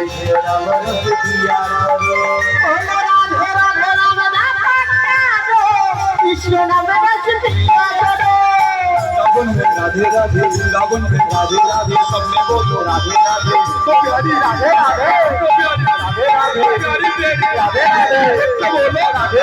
কৃষ্ণ নাম রস দিয়া রাধে রাধে রাম কৃষ্ণ নাম রস দিয়া রাধে রাধে রাবণ রাধে রাধে সবনে বলো রাধে রাধে তো প্যারি রাধে রাধে তো প্যারি রাধে রাধে প্যারি প্যারি রাধে রাধে তো বলো রাধে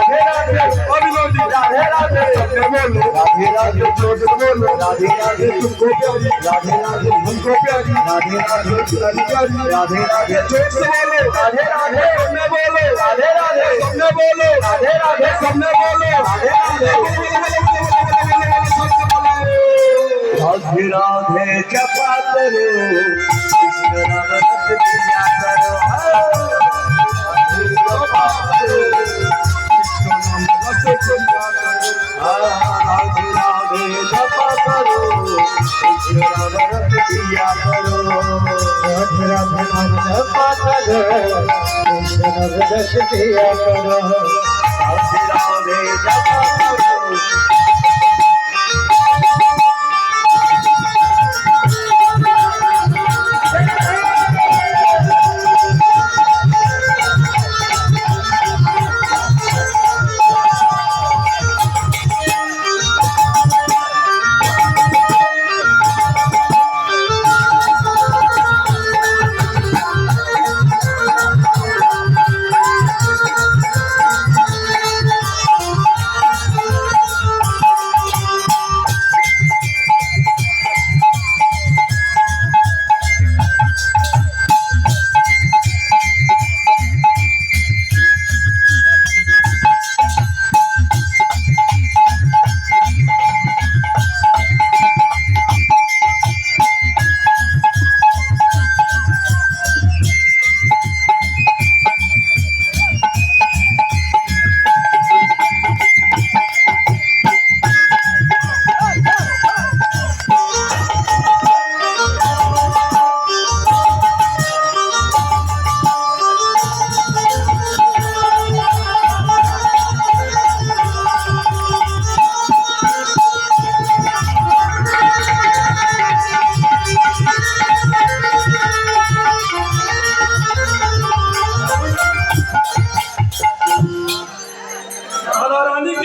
राधे राधे तुमको प्यारी राधे राधे हमको प्यारी राधे राधे प्यारी प्यारी राधे राधे जोर से बोलो राधे राधे सबने बोलो राधे राधे सबने बोलो राधे राधे सबने बोलो राधे राधे राधे राधे जपा करो कृष्ण राम रस राधे